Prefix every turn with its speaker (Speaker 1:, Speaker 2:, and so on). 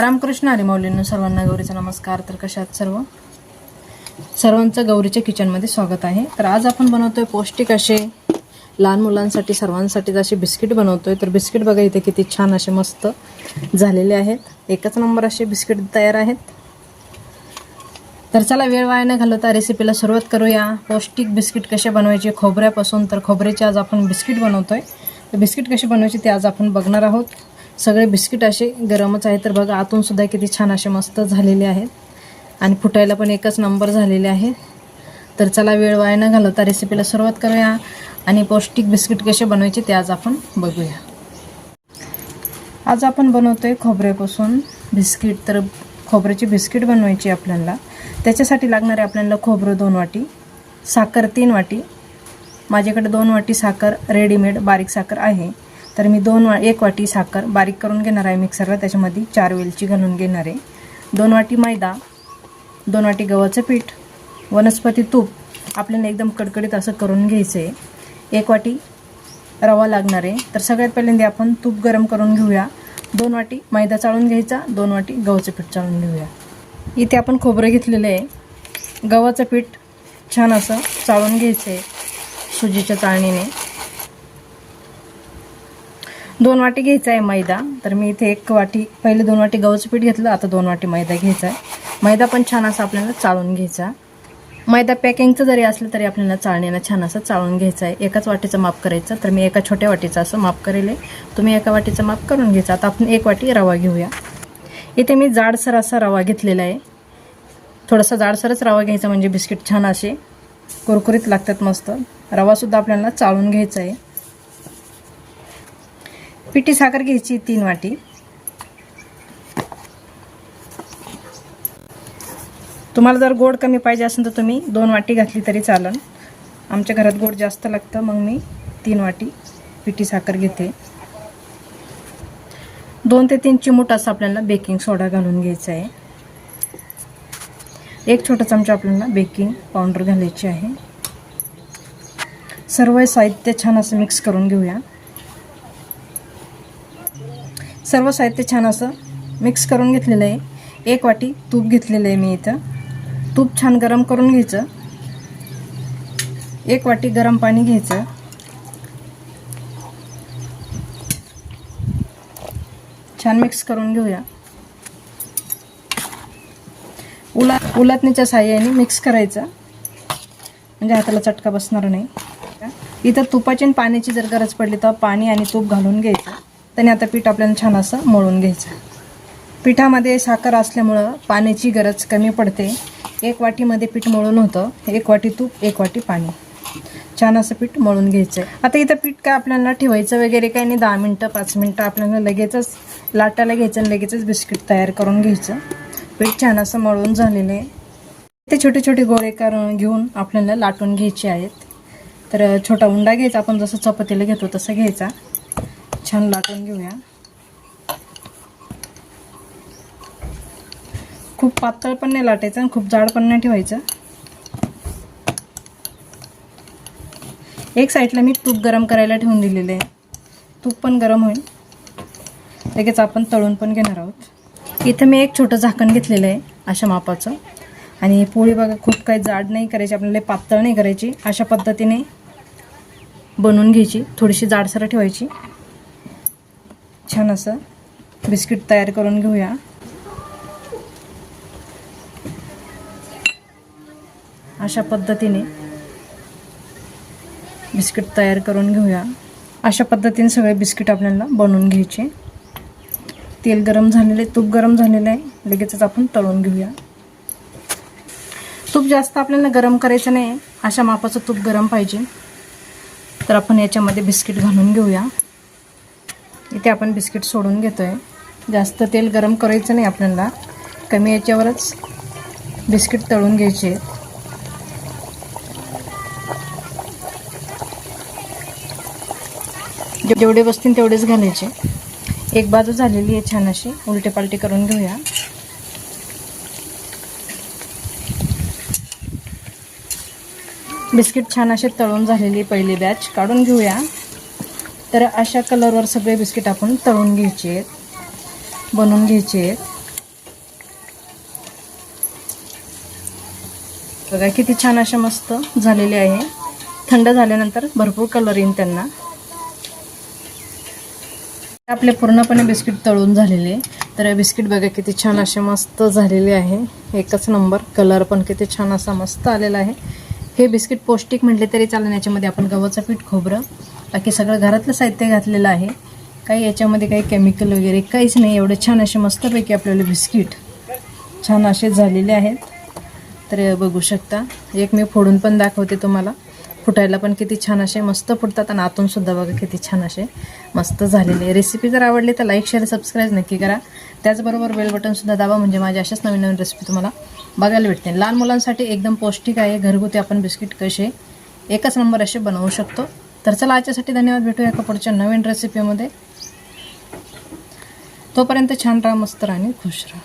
Speaker 1: रामकृष्ण आणि मौलींनो सर्वांना गौरीचा नमस्कार. तर कशात सर्व? सर्वांचं गौरीच्या किचनमध्ये स्वागत आहे. तर आज आपण बनवतोय पौष्टिक असे लहान मुलांसाठी सर्वांसाठी असे बिस्किट बनवतोय तर बिस्किट बघा इथे किती छान असे मस्त झालेले आहेत. एकच नंबर असे बिस्किट तयार आहेत. तर चला वेळ वाया न घालवता रेसिपीला सुरुवात करूया. पौष्टिक बिस्किट कसे बनवायचे खोबऱ्यापासून? तर खोबऱ्याचे आज आपण बिस्किट बनवतोय. तर बिस्किट कसे बनवायचे ते आज आपण बघणार आहोत. सगळे बिस्किट असे गरमच आहे तर बघा आतून सुद्धा किती छान असे मस्त झालेले आहेत. आणि फुटायला पण एकच नंबर झालेले आहे. तर चला वेळ वाया न घालवता रेसिपीला सुरुवात करूया. आणि पौष्टिक बिस्किट कसे बनवायचे ते आज आपण बघूया. आज आपण बनवतो आहे खोबऱ्यापासून बिस्किट. तर खोबऱ्याची बिस्किट बनवायची आपल्याला. त्याच्यासाठी लागणारे आपल्याला खोबरं दोन वाटी साखर तीन वाटी. माझ्याकडे दोन वाटी साखर रेडीमेड बारीक साखर आहे. तर मी दोन वा एक वाटी साखर बारीक करून घेणार आहे मिक्सरला त्याच्यामध्ये चार वेलची घालून घेणार आहे. दोन वाटी मैदा दोन वाटी गव्हाचं पीठ वनस्पती तूप आपल्याला एकदम कडकडीत असं करून घ्यायचं आहे एक वाटी रवा लागणार आहे. तर सगळ्यात पहिल्यांदा आपण तूप गरम करून घेऊया. दोन वाटी मैदा चाळून घ्यायचा दोन वाटी गव्हाचं पीठ चाळून घेऊया. इथे आपण खोबरं घेतलेलं आहे. गव्हाचं पीठ छान असं चाळून घ्यायचं आहे सुजीच्या चाळणीने. दोन वाटी घ्यायचा आहे मैदा. तर मी इथे एक वाटी पहिले दोन वाटी गव्हाचं पीठ घेतलं आता दोन वाटी मैदा घ्यायचा आहे. मैदा पण छान असा आपल्याला चाळून घ्यायचा. मैदा पॅकिंगचं जरी असलं तरी आपल्याला चाळण्याला छान असं चाळून घ्यायचं आहे. एकाच वाटीचं माप करायचं तर मी एका छोट्या वाटीचं असं माप करेल. आहे. तुम्ही एका वाटीचं माप करून घ्यायचं. आता आपण एक वाटी रवा घेऊया. इथे मी जाडसर असा रवा घेतलेला आहे. थोडासा जाडसरच रवा घ्यायचा म्हणजे बिस्किट छान असे कुरकुरीत लागतात मस्त. रवासुद्धा आपल्याला चाळून घ्यायचा आहे. पिठी साखर घ्यायची तीन वाटी. तुम्हाला जर गोड कमी पाहिजे असेल तर तुम्ही दोन वाटी घातली तरी चालेल आमच्या घरात गोड जास्त लागतं मग मी तीन वाटी पिठी साखर घेते. दोन ते तीन चिमूट असं आपल्याला बेकिंग सोडा घालून घ्यायचा आहे. एक छोटा चमचा आपल्याला बेकिंग पावडर घालायची आहे. सर्व साहित्य छान असं मिक्स करून घेऊया. सर्व साहित्य छान असं मिक्स करून घेतलेलं आहे. एक वाटी तूप घेतलेलं आहे मी इथं. तूप छान गरम करून घ्यायचं. एक वाटी गरम पाणी घ्यायचं. छान मिक्स करून घेऊया. उला उलटणीच्या साह्याने मिक्स करायचं. म्हणजे हाताला चटका बसणार नाही. इथं तुपाची आणि पाण्याची जर गरज पडली तर पाणी आणि तूप घालून घ्यायचं. त्याने आता पीठ आपल्याला छान असं मळून घ्यायचं. पिठामध्ये साखर असल्यामुळं पाण्याची गरज कमी पडते. एक वाटीमध्ये पीठ मळून होतं. एक वाटी तूप एक वाटी पाणी. छान असं पीठ मळून घ्यायचं. आहे आता इथं पीठ काय आपल्याला ठेवायचं वगैरे काही नाही. दहा मिनटं पाच मिनटं आपल्याला लगेचच लाटायला घ्यायचं आणि लगेचच बिस्किट तयार करून घ्यायचं. पीठ छान असं मळून झालेलं आहे. ते छोटे छोटे गोळे करून घेऊन आपल्याला लाटून घ्यायचे आहेत. तर छोटा उंडा घ्यायचा. आपण जसं चपातीला घेतो तसं घ्यायचा. छान लाटून घेऊया. खूप पातळ पण नाही लाटायचं आणि खूप जाड पण नाही ठेवायचं. एक साईडला मी तूप गरम करायला ठेवून दिलेले आहे. तूप पण गरम होईल. लगेच आपण तळून पण घेणार आहोत. इथं मी एक छोटं झाकण घेतलेलं आहे अशा मापाचं. आणि पोळी बघा खूप काही जाड नाही करायची आपल्याला पातळ नाही करायची. अशा पद्धतीने बनवून घ्यायची. थोडीशी जाडसर ठेवायची. छान असं बिस्किट तयार करून घेऊया. अशा पद्धतीने बिस्किट तयार करून घेऊया. अशा पद्धतीने सगळे बिस्किट आपल्याला बनवून घ्यायचे. तेल गरम झालेले तूप गरम झालेलं आहे. लगेचच आपण तळून घेऊया. तूप जास्त आपल्याला गरम करायचं नाही. अशा मापाचं तूप गरम पाहिजे. तर आपण याच्यामध्ये बिस्किट घालून घेऊया. इथे आपण बिस्किट सोडून घेतो आहे जास्त तेल गरम करायचं नाही आपल्याला. कमी याच्यावरच बिस्किट तळून घ्यायचे जेवढे बसतील तेवढेच घालायचे. एक बाजू झालेली आहे छान अशी. उलटे पालटे करून घेऊया. बिस्किट छान असे तळून झालेली पहिली बॅच काढून घेऊया. तर अशा कलरवर सगळे बिस्किट आपण तळून घ्यायचे आहेत. बनवून घ्यायचे आहेत. बघा किती छान असे मस्त झालेले आहे. थंड झाल्यानंतर भरपूर कलर येईन त्यांना. आपले पूर्णपणे बिस्किट तळून झालेले. तर बिस्किट बघा किती छान असे मस्त झालेले आहे. एकच नंबर कलर पण किती छान असा मस्त आलेला आहे. हे बिस्किट पौष्टिक म्हटले तरी चालेल याच्यामध्ये आपण गव्हाचं पीठ खोबरं बाकी सगळं घरातलं साहित्य घातलेलं आहे. काही याच्यामध्ये काही केमिकल वगैरे काहीच नाही. एवढे छान असे मस्तपैकी आपल्याला बिस्किट छान असे झालेले आहेत. तर बघू शकता. एक मी फोडून पण दाखवते तुम्हाला. फुटायला पण किती छान असे मस्त फुटतात आणि आतूनसुद्धा बघा किती छान असे मस्त झालेले रेसिपी जर आवडली तर लाईक शेअर सबस्क्राईब नक्की करा. त्याचबरोबर बेल बटनसुद्धा दाबा म्हणजे माझ्या अशाच नवीन नवीन रेसिपी तुम्हाला बघायला भेटते लहान मुलांसाठी एकदम पौष्टिक आहे. घरगुती आपण बिस्किट कसे एकच नंबर असे बनवू शकतो. तर चला याच्यासाठी धन्यवाद. भेटूया एका पुढच्या नवीन रेसिपीमध्ये तोपर्यंत छान राहा मस्त राहा आणि खुश राहा.